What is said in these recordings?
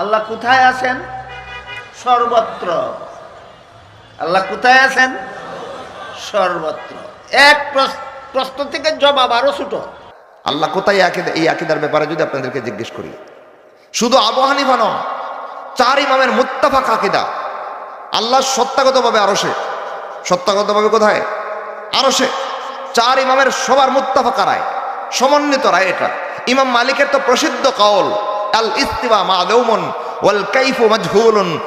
আল্লাহ কোথায় আছেন? সর্বত্র। আল্লাহ কোথায় আছেন? সর্বত্র। এক প্রশ্ন থেকে জবাব আরও ছোট। আল্লাহ কোথায় এই আকিদার ব্যাপারে যদি আপনাদেরকে জিজ্ঞেস করি, শুধু আবু হানিফা নয়, চার ইমামের মুত্তাফাক আকিদা। আল্লাহ সত্তাগতভাবে আরও সে সত্তাগতভাবে কোথায়? আরও সে চার ইমামের সবার মুত্তাফাকা রায়, সমন্বিত রায় এটা। ইমাম মালিকের তো প্রসিদ্ধ কাউল আল মালুমুন ওয়াল কাইফু মাজহুলুন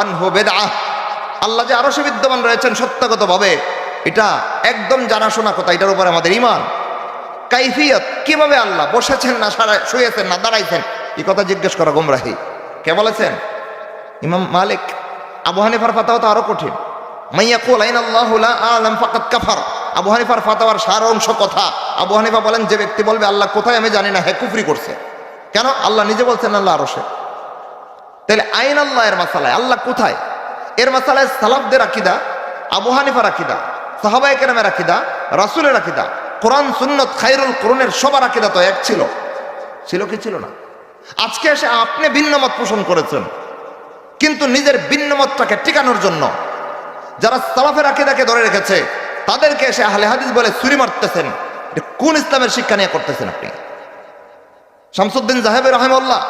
আনহু আল্লাহ যে আরও সে বিদ্যমান রয়েছেন সত্তাগতভাবে এটা একদম জানাশোনা কথা, এটার উপরে আমাদের কাইফিয়ত, কীভাবে আল্লাহ বসেছেন না সারা- শুয়েছেন না দাঁড়াইছেন? এই কথা জিজ্ঞেস করা গুমরাহি। কে বলেছেন? ইমাম মালিক, আবু হানিফার ফাতাওয়া তো আরও কঠিন। মাইয়া কুল আইন আল্লাহ আলাম ফাকাত কাফার। আবু হানিফার ফাতাওয়ার সার অংশ কথা। আবু হানিফা বলেন, যে ব্যক্তি বলবে, আল্লাহ, কোথায় আমি জানি না, হে কুফরি করছে। কেন? আল্লাহ নিজে বলছেন আল্লাহ আরও সে তাহলে আইন আল্লাহ এর মাসালায়, আল্লাহ কোথায়? এর মাসালায় সালাফদের আকিদা, আবু হানিফার আকিদা সাহাবাই কেরামের আকিদা, রাসুলের আকিদা, কোরআন, সুন্নত খাইরুল কোরআনের সবার আকিদা তো এক ছিল। ছিল কি ছিল না? আজকে এসে আপনি ভিন্ন মত পোষণ করেছেন। কিন্তু নিজের ভিন্ন মতটাকে টিকানোর জন্য যারা সালাফের আকিদাকে ধরে রেখেছে, তাদেরকে এসে আহলে হাদিস বলে ছুরি মারতেছেন। কোন ইসলামের শিক্ষা নিয়ে করতেছেন আপনি? শামসুদ্দিন জাহেবের রহেমল্লাহ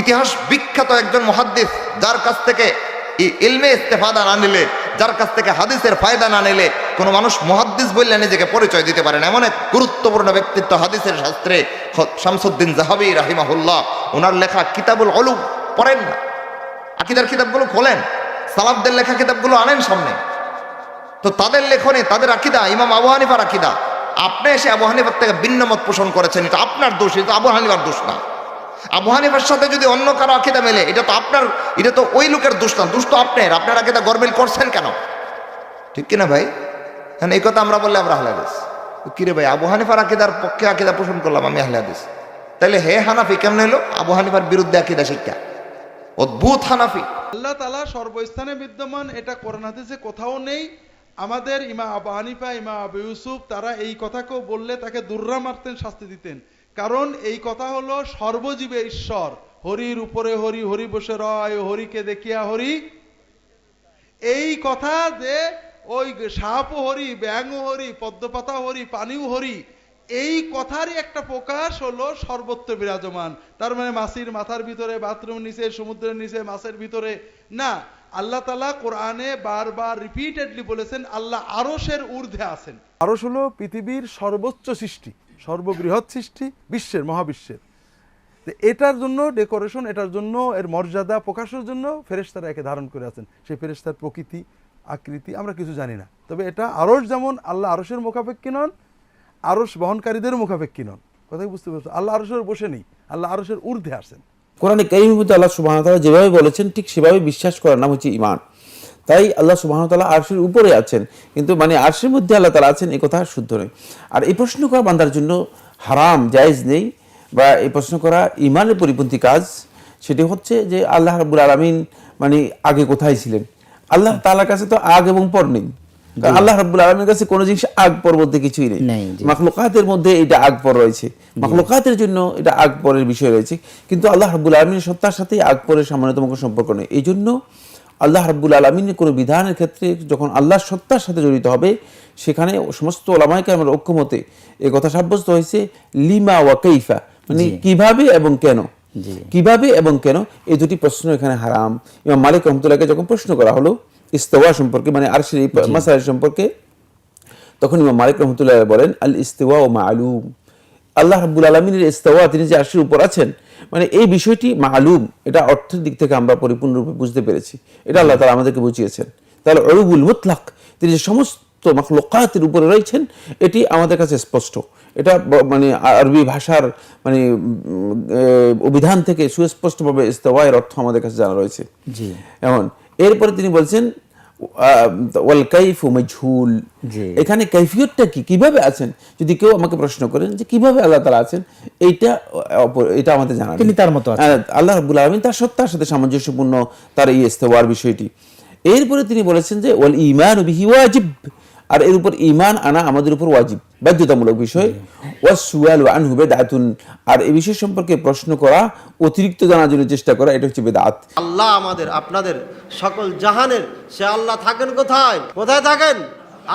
ইতিহাস বিখ্যাত একজন মহাদ্দিস, যার কাছ থেকে ইলমে ইস্তেফাদা না নিলে, যার কাছ থেকে হাদিসের ফায়দা না নিলে, কোনো মানুষ মহাদ্দিস বললে নিজেকে পরিচয় দিতে পারেন এমন এক গুরুত্বপূর্ণ ব্যক্তিত্ব হাদিসের শাস্ত্রে শামসুদ্দিন জাহাবি রাহিমাহুল্লাহ, ওনার লেখা কিতাবুল অলু পড়েন না। আকিদার কিতাবগুলো খোলেন, সালাফদের লেখা কিতাবগুলো আনেন সামনে। তো তাদের লেখনে তাদের আকিদা, ইমাম আবু হানিফার আকিদা আপনি এসে আবু হানিফার থেকে ভিন্ন মত পোষণ করেছেন, এটা আপনার দোষ, এটা আবু হানিফার দোষ না। আবু হানিফার সাথে যদি অন্য কারও আকিদা মেলে, এটা তো আপনার, এটা তো ওই লোকের দোষ না, দোষ তো আপনার। আপনার আকিদা গরমিল করছেন কেন? ঠিক কিনা ভাই? হ্যাঁ এই কথা আমরা বললে আমরা আহলে হাদিস। কিরে ভাই, আবু হানিফার আকিদার পক্ষে আকিদা পোষণ করলাম আমি আহলে হাদিস। তাহলে হে হানাফি কেমন হলো? আবু হানিফার বিরুদ্ধে আকিদা শিক্ষা। অদ্ভুত হানাফি। আল্লাহ তালা সর্বস্থানে বিদ্যমান, এটা কোরআন হাদিসে কোথাও নেই। আমাদের ইমা আবু হানিফা, ইমা আবু ইউসুফ, তারা এই কথাকেও বললে তাকে দুর্রা মারতেন, শাস্তি দিতেন। কারণ এই কথা হলো সর্বজীবে ঈশ্বর। হরির উপরে হরি হরি বসে রয়, হরিকে দেখিয়া হরি। এই কথা যে ওই সাপও হরি, ব্যাঙও হরি পদ্মপাতা হরি, পানিও হরি, এই কথারই একটা প্রকাশ হলো সর্বত্র বিরাজমান। তার মানে মাসির মাথার ভিতরে বাথরুম নিচে, সমুদ্রের নিচে, মাছের ভিতরে, না আল্লাহ তালা কোরআনে বারবার রিপিটেডলি বলেছেন, আল্লাহ আরশের ঊর্ধ্বে আছেন। আরশ হলো পৃথিবীর সর্বোচ্চ সৃষ্টি, সর্ববৃহৎ সৃষ্টি, বিশ্বের, মহাবিশ্বের। এটার জন্য ডেকোরেশন এটার জন্য এর মর্যাদা প্রকাশের জন্য ফেরেশতারা একে ধারণ করে আছেন। সেই ফেরেশতার প্রকৃতি, আকৃতি আমরা কিছু জানি না। তবে এটা আরস যেমন আল্লাহ আরশের মুখাপেক্ষী নন, আরশ বহনকারীদেরও মুখাপেক্ষী নন। কথা কি বুঝতে পারছ? আল্লাহ আরশের বসে নেই, আল্লাহ আরসের ঊর্ধ্বে আসেন কোরআনে কারিমের মধ্যে আল্লাহ সুবাহ যেভাবে বলেছেন, ঠিক সেভাবে বিশ্বাস করার নাম হচ্ছে ইমান তাই আল্লাহ সুবাহ তালা আরশের উপরে আছেন, কিন্তু মানে আরশের মধ্যে আল্লাহ তালা আছেন এই কথা শুদ্ধ নয়। আর এই প্রশ্ন করা বান্দার জন্য হারাম, জায়েজ নেই, বা এই প্রশ্ন করা ইমানের পরিপন্থী কাজ, সেটি হচ্ছে যে আল্লাহ রাবুল আলমিন মানে আগে কোথায় ছিলেন? আল্লাহ তালার কাছে তো আগ এবং পর নেই। আল্লাহ রাবুল আলমীর কাছে কোনো জিনিস আগ পর বলতে কিছুই নেই। মাখলুকাতের মধ্যে এটা আগ পর রয়েছে। মাখলুকাতের জন্য এটা আগ পরের বিষয় রয়েছে। কিন্তু আল্লাহ রাব্বুল আলমীর সত্তার সাথে আগ পরের সামান্যতম কোনো সম্পর্ক নেই। এই জন্য আল্লাহ রাব্বুল আলমিনের কোনো বিধানের ক্ষেত্রে যখন আল্লাহর সত্তার সাথে জড়িত হবে সেখানে সমস্ত ওলামাইকে আমার ঐক্যমতে এই কথা সাব্যস্ত হয়েছে লিমা ওয়া কৈফা মানে কীভাবে এবং কেন? কীভাবে এবং কেন? এই দুটি প্রশ্ন এখানে হারাম। ইমাম মালিক রহমতুল্লাহকে যখন প্রশ্ন করা হলো ইস্তওয়া সম্পর্কে মানে আরশের এই মাসাইল সম্পর্কে তখন ইমাম মালিক রহমতুল্লাহ বলেন আল ইস্তেওয়া ও মালুম। আল্লাহ রাব্বুল আলমিনের ইস্তেওয়া তিনি যে আরশের উপর আছেন মানে এই বিষয়টি মালুম এটা অর্থের দিক থেকে আমরা পরিপূর্ণরূপে বুঝতে পেরেছি। এটা আল্লাহ তালা আমাদেরকে বুঝিয়েছেন। তাহলে অরুবুল মুতলাক তিনি যে সমস্ত মাখলুকাতের উপরে রয়েছেন এটি আমাদের কাছে স্পষ্ট। এটা মানে আরবি ভাষার মানে অভিধান থেকে সুস্পষ্টভাবে ইস্তেওয়ায়ের অর্থ আমাদের কাছে জানা রয়েছে। এমন এরপরে তিনি বলছেন ওয়াল কাইফ মজহুল। এখানে কাইফিয়তটা কি? কীভাবে আছেন? যদি কেউ আমাকে প্রশ্ন করেন যে কীভাবে আল্লাহ তালা আছেন এইটা এটা আমাদের জানা তিনি তার মতো হ্যাঁ, আল্লাহ রাবুল আলমিন তার সত্তার সাথে সামঞ্জস্যপূর্ণ তার এই ইস্তেওয়ার বিষয়টি। এরপরে তিনি বলেছেন যে ওয়াল ইমান বিহি ওয়াজিব। আর এর উপর ইমান আনা আমাদের উপর ওয়াজিব, বাধ্যতামূলক বিষয়। ওয়াসুয়াল আনহু বেদাতুন, আর এই বিষয় সম্পর্কে প্রশ্ন করা, অতিরিক্ত জানার জন্য চেষ্টা করা, এটা হচ্ছে বেদাত। আল্লাহ আমাদের, আপনাদের সকল জাহানের, সে আল্লাহ থাকেন কোথায়? কোথায় থাকেন?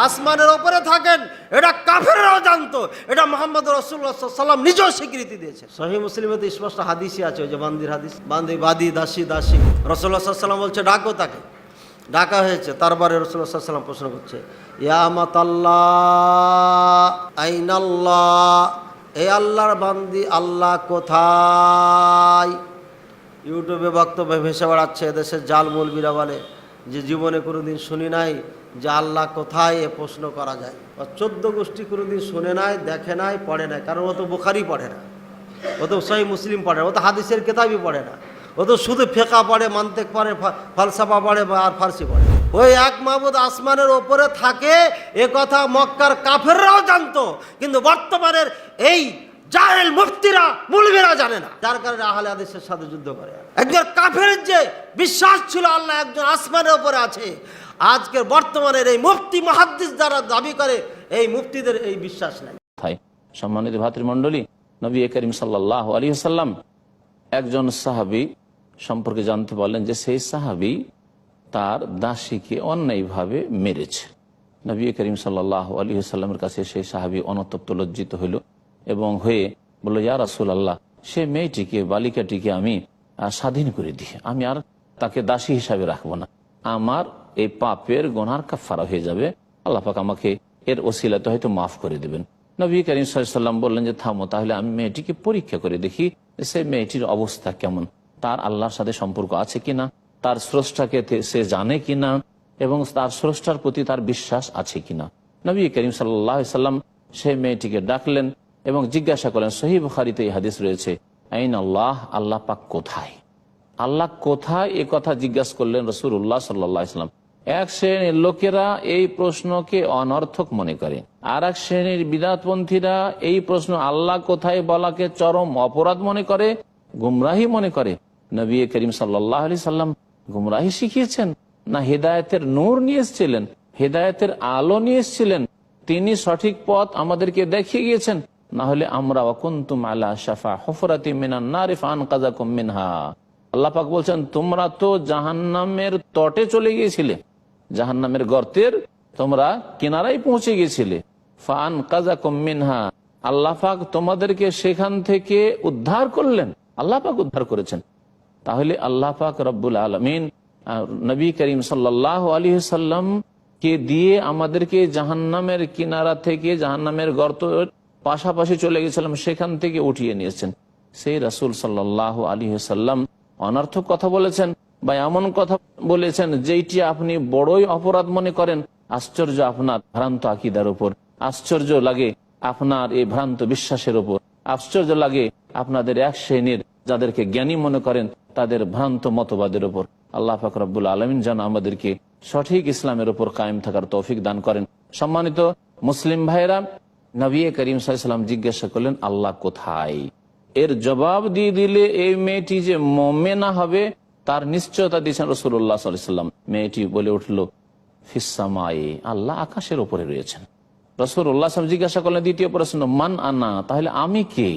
আসমানের ওপরে থাকেন। এটা কাফেররাও জানতো এটা মোহাম্মদ রসুল্লাহ সাল্লাম নিজেও স্বীকৃতি দিয়েছে সহি মুসলিমে তো স্পষ্ট হাদিসই আছে, ওই যে বান্দির হাদিস, বান্দি, বাদি, দাসী দাসী। রসুল্লাহ সাল্লাম বলছে, ডাকো তাকে। ডাকা হয়েছে তারপরে রসুল্লাহ সাল্লাম প্রশ্ন করছে এই আল্লাহর বান্দি আল্লাহ কোথায়? ইউটিউবে বক্তব্য ভেসে বেড়াচ্ছে এদেশের জাল মৌলবীরা বলে, যে জীবনে কোনোদিন শুনি নাই যে আল্লাহ কোথায়? এ প্রশ্ন করা যায়। বা চোদ্দ গোষ্ঠী কোনোদিন শুনে নাই, দেখে নাই, পড়ে নাই, কারণ ও তো বোখারি পড়ে না, ও তো সহি মুসলিম পড়ে না, ও তো হাদিসের কেতাবই পড়ে না। ও তো শুধু ফেঁকা পড়ে, মান্তেক পড়ে ফালসাফা পড়ে আর ফার্সি পড়ে। ওই এক মাহবুদ আসমানের ওপরে থাকে, এ কথা মক্কার কাফেররাও জানতো, কিন্তু বর্তমানের এই জাহেল মুফতিরা মুলবিরা জানে না। যার কারণে আহলে আদেশের সাথে যুদ্ধ করে। একজন কাফের যে বিশ্বাস ছিল, আল্লাহ একজন আসমানের ওপরে আছে, আজকের বর্তমানের এই মুফতি মহাদ্দিস যারা দাবি করে, এই মুফতিদের এই বিশ্বাস নাই। সম্মানিত ভাতৃমণ্ডলী, নবী করিম সাল্লাহ আলী সাল্লাম একজন সাহাবি সম্পর্কে জানতে পারলেন যে সেই সাহাবি তার দাসীকে অন্যায়ভাবে মেরেছে। নবী করিম সাল্লাহ আলী সাল্লামের কাছে সেই সাহাবি অনতপ্ত লজ্জিত হইল এবং হয়ে বলল, ইয়া রাসুল আল্লাহ সে মেয়েটিকে, বালিকাটিকে আমি স্বাধীন করে দিই। আমি আর তাকে দাসী হিসাবে রাখব না। আমার এই পাপের গোনার কাফারা হয়ে যাবে। আল্লাহ পাক আমাকে এর ওসিলাতে হয়তো মাফ করে দেবেন। নবী করিম সাল্লাম বললেন যে, থামো, তাহলে আমি মেয়েটিকে পরীক্ষা করে দেখি সেই মেয়েটির অবস্থা কেমন? তার আল্লাহর সাথে সম্পর্ক আছে কিনা, তার স্রষ্টাকে সে জানে কিনা, এবং তার স্রষ্টার প্রতি তার বিশ্বাস আছে কিনা। নবী করিম সাল্লাহ সাল্লাম সেই মেয়েটিকে ডাকলেন এবং জিজ্ঞাসা করলেন সহি বুখারিতে এই হাদিস রয়েছে, আইন আল্লাহ আল্লাহ পাক কোথায়? আল্লাহ কোথায়? এ কথা জিজ্ঞাসা করলেন রসুল্লাহ সাল্লাহ ইসলাম এক শ্রেণির লোকেরা এই প্রশ্নকে অনর্থক মনে করে। আর এক শ্রেণির বিদাতপন্থীরা এই প্রশ্ন আল্লাহ কোথায় বলাকে চরম অপরাধ মনে করে, গুমরাহি মনে করে। নবী করিম সাল্লাহ আলি সাল্লাম গুমরাহি শিখিয়েছেন, না হেদায়তের নূর নিয়ে এসেছিলেন, হেদায়তের আলো নিয়ে এসেছিলেন, তিনি সঠিক পথ আমাদেরকে দেখিয়ে গিয়েছেন, না হলে আমরা অকুন্তুম আলা শাফা হফরাতি মিনান নারিফ আন কাজাকুম মিনহা। আল্লাহ পাক বলছেন, তোমরা তো জাহান্নামের তটে চলে গিয়েছিলে, জাহান্নামের গর্তের তোমরা কিনারাই পৌঁছে গিয়েছিলে ফান কাজাকুম মিনহা। আল্লাহ পাক তোমাদেরকে সেখান থেকে উদ্ধার করলেন, আল্লাহ পাক উদ্ধার করেছেন। তাহলে আল্লাহ পাক রব্বুল আলমিন নবী করিম সাল্লাহ আলী সাল্লাম কে দিয়ে আমাদেরকে জাহান্নামের কিনারা থেকে, জাহান্নামের গর্ত পাশাপাশি চলে গেছিলাম, সেখান থেকে উঠিয়ে নিয়েছেন। সেই রাসুল সাল্লাহ আলী সাল্লাম অনর্থক কথা বলেছেন বা এমন কথা বলেছেন, যেইটি আপনি বড়ই অপরাধ মনে করেন। আশ্চর্য আপনার ভ্রান্ত আকিদার উপর। আশ্চর্য লাগে আপনার এই ভ্রান্ত বিশ্বাসের উপর। আশ্চর্য লাগে আপনাদের এক শ্রেণির যাদেরকে জ্ঞানী মনে করেন তাদের ভ্রান্ত মতবাদের উপর। আল্লাহ ফাকরাবুল আলমিন যেন আমাদেরকে সঠিক ইসলামের উপর কায়েম থাকার তৌফিক দান করেন। সম্মানিত মুসলিম ভাইরা নবী করিম সাল্লাম জিজ্ঞাসা করলেন, আল্লাহ কোথায়? এর জবাব দিয়ে দিলে, এই মেয়েটি যে মোমেনা হবে, তার নিশ্চয়তা দিয়েছেন রসুল্লাহ সাল্লাম মেয়েটি বলে উঠল ফিসামায়ে আল্লাহ আকাশের ওপরে রয়েছেন। রসুল্লাহ জিজ্ঞাসা করলেন, দ্বিতীয় প্রশ্ন, মান আনা, তাহলে আমি কে?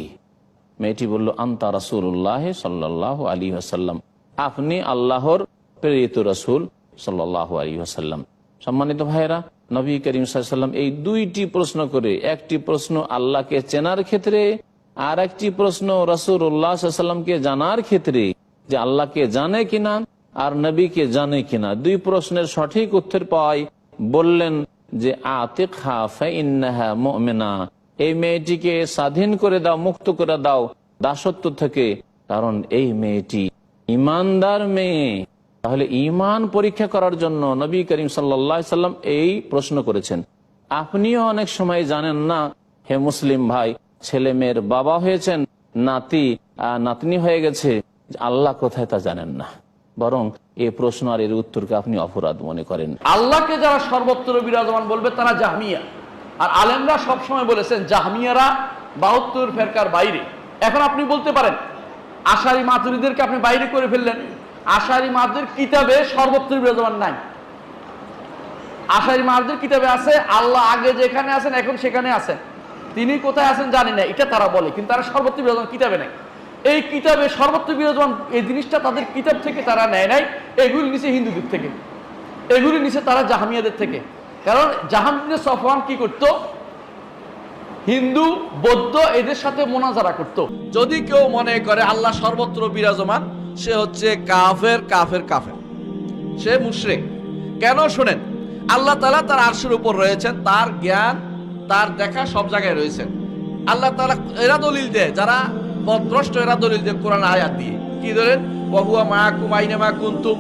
মেয়েটি বলল, আন্তা রাসুল্লাহ সাল্লাহ আলী আসাল্লাম আপনি আল্লাহর প্রেরিত রসুল সাল্লাহ আলী আসাল্লাম সম্মানিত ভাইরা নবী করিম সাল্লাম এই দুইটি প্রশ্ন করে, একটি প্রশ্ন আল্লাহকে চেনার ক্ষেত্রে আর একটি প্রশ্ন রসুল্লাহামকে জানার ক্ষেত্রে যে আল্লাহকে জানে কিনা আর নবীকে জানে কিনা। দুই প্রশ্নের সঠিক উত্তর পাওয়াই বললেন যে আতিক হাফিনা এই মেয়েটিকে স্বাধীন করে দাও, মুক্ত করে দাও। দাসত্ব থেকে। কারণ এই মেয়েটি ইমানদার মেয়ে। তাহলে ইমান পরীক্ষা করার জন্য নবী করিম সাল্লা সাল্লাম এই প্রশ্ন করেছেন। আপনিও অনেক সময় জানেন না, হে মুসলিম ভাই, ছেলে মেয়ের বাবা হয়েছেন, নাতি নাতনি হয়ে গেছে। আল্লাহ কোথায় তা জানেন না। বরং এ প্রশ্ন আর এর উত্তরকে আপনি অপরাধ মনে করেন। আল্লাহকে যারা সর্বত্র বিরাজমান বলবে তারা জাহমিয়া। আর আলেমরা সবসময় বলেছেন, জাহমিয়ারা বাহাত্তর ফেরকার বাইরে। এখন আপনি বলতে পারেন, আশারি মাতুরিদেরকে আপনি বাইরে করে ফেললেন। আশারি মাতুর কিতাবে সর্বত্র বিরাজমান নাই। আশারি মারদের কিতাবে আছে, আল্লাহ আগে যেখানে আছেন, এখন সেখানে আছেন। তিনি কোথায় আছেন জানি না, এটা তারা বলে, কিন্তু তারা সর্বত্র বিরাজমান কিতাবে নাই। এই কিতাবে সর্বত্র বিরাজমান, এই জিনিসটা তাদের কিতাব থেকে তারা নেয় নাই, এগুলি নিচে হিন্দুদের থেকে। এগুলি নিচে তারা জাহামিয়াদের থেকে। কারণ জাহামিয়া সফওয়ান কি করতো? হিন্দু, বৌদ্ধ এদের সাথে মোনাজারা করত। যদি কেউ মনে করে আল্লাহ সর্বত্র বিরাজমান, সে হচ্ছে কাফের কাফের কাফের। সে মুশরিক। কেন শোনেন? আল্লাহ তালা তার আরশের উপর রয়েছেন, তার জ্ঞান, তার দেখা সব জায়গায় রয়েছেন আল্লাহ তালা এরা দলিল দেয়, যারা পদ্রষ্ট এরা দলিল দেয় কোরআন আয়াত দিয়ে। কি ধরেন? বহুয়া মায়াকুম আইনামা কুন্তুম।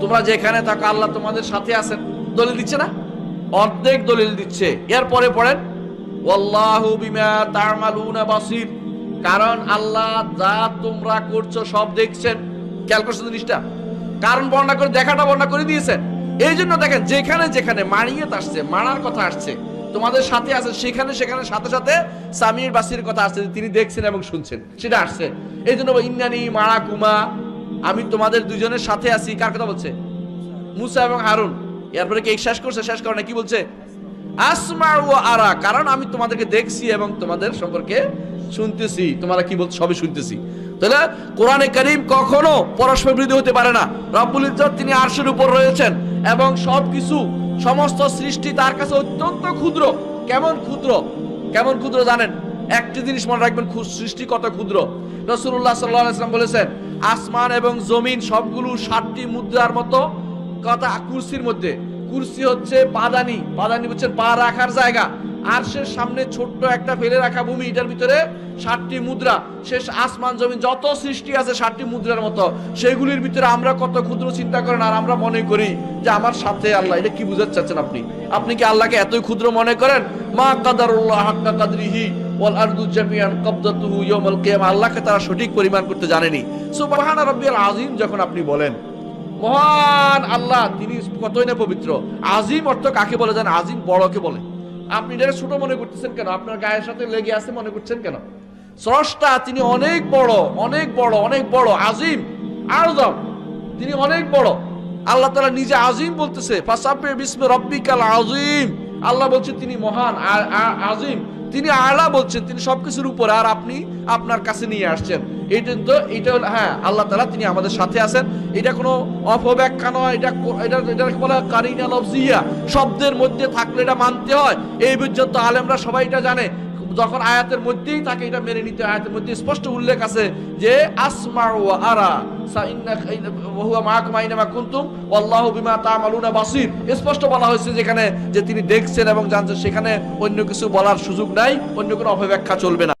তোমরা যেখানে থাকো, আল্লাহ তোমাদের সাথে আছেন। দলিল দিচ্ছে না? অর্ধেক দলিল দিচ্ছে। এরপরে পড়েন, ওয়াল্লাহু বিমা তা'মালুনা বাসির। কারণ আল্লাহ যা তোমরা করছ সব দেখছেন। করছ জিনিসটা? কারণ বর্ণনা করে, দেখাটা বর্ণনা করে দিয়েছেন। এই জন্য দেখেন, যেখানে যেখানে মারিয়ে আসছে, মারার কথা আসছে, তোমাদের সাথে আছে, সেখানে সেখানে সাথে সাথে সামির বাসির কথা আসছে তিনি দেখছেন এবং শুনছেন, সেটা আসছে। এই জন্য ইন্নানি মারা কুমা আমি তোমাদের দুজনের সাথে আছি। কার কথা বলছে? মুসা এবং হারুন। এরপরে কি শেষ করছে, শেষ করে না কি বলছে? আসমার ও আরা, কারণ আমি তোমাদেরকে দেখছি এবং তোমাদের সম্পর্কে শুনতেছি। তোমরা কি বলছো? সবই শুনতেছি। তাহলে কোরআনে করিম কখনো পরস্পর হতে পারে না। রব্বুল ইজ্জত তিনি আরশের উপর রয়েছেন এবং সবকিছু, সমস্ত সৃষ্টি তার কাছে অত্যন্ত ক্ষুদ্র। কেমন ক্ষুদ্র? কেমন ক্ষুদ্র জানেন? একটি জিনিস মনে রাখবেন সৃষ্টি কত ক্ষুদ্র। রসুল্লাহ সাল্লাম বলেছেন, আসমান এবং জমিন সবগুলো ষাটটি মুদ্রার মতো কথা কুরসির মধ্যে। কুরসি হচ্ছে পাদানি। পাদানি হচ্ছে পা রাখার জায়গা। আর সে সামনে ছোট্ট একটা ফেলে রাখা ভূমি, এটার ভিতরে ষাটটি মুদ্রা। শেষ আসমান জমিন, যত সৃষ্টি আছে ষাটটি মুদ্রার মতো। সেগুলির ভিতরে আমরা কত ক্ষুদ্র চিন্তা করেন আর আমরা মনে করি যে আমার সাথে আল্লাহ, এটা কি বুঝাতে চাচ্ছেন আপনি? আপনি কি আল্লাহকে এতই ক্ষুদ্র মনে করেন? মা কাদারুল্লাহ হাক্কা কাদরিহি ওয়াল আরদু জামিয়ান কবদাতুহু ইয়াউমাল কিয়ামা। আল্লাহকে তারা সঠিক পরিমাণ করতে জানেনি। সুবহান রাব্বিয়াল আযীম, যখন আপনি বলেন মহান আল্লাহ, তিনি কতই না পবিত্র। আজিম অর্থ কাকে বলে জান আজিম বড়কে বলে। আপনি এটা ছোট মনে করতেছেন কেন? আপনার গায়ের সাথে লেগে আছে মনে করছেন কেন? স্রষ্টা, তিনি অনেক বড় অনেক বড় অনেক বড়, আজিম। আরদম তিনি অনেক বড়। আল্লাহ তাআলা নিজে আজিম বলতেছে ফাসাব্বে বিসমে রব্বিকাল আজিম। আল্লাহ বলছে, তিনি মহান আজিম। তিনি আলা বলছেন, তিনি সবকিছুর উপরে আর আপনি আপনার কাছে নিয়ে আসছেন। এটা তো এটা হ্যাঁ আল্লাহ তালা তিনি আমাদের সাথে আছেন। এটা কোনো অপব্যাখ্যা নয়, এটা এটা এটা বলা, কারিনা লফজিয়া, শব্দের মধ্যে থাকলে এটা মানতে হয়। এই পর্যন্ত আলেমরা সবাই এটা জানে। যখন আয়াতের মধ্যেই তাকে এটা মেনে নিতে আয়াতের মধ্যে স্পষ্ট উল্লেখ আছে যে আসমা ও আরা স্পষ্ট বলা হয়েছে যেখানে যে তিনি দেখছেন এবং জানছেন, সেখানে অন্য কিছু বলার সুযোগ নাই, অন্য কোনো অপব্যাখ্যা চলবে না।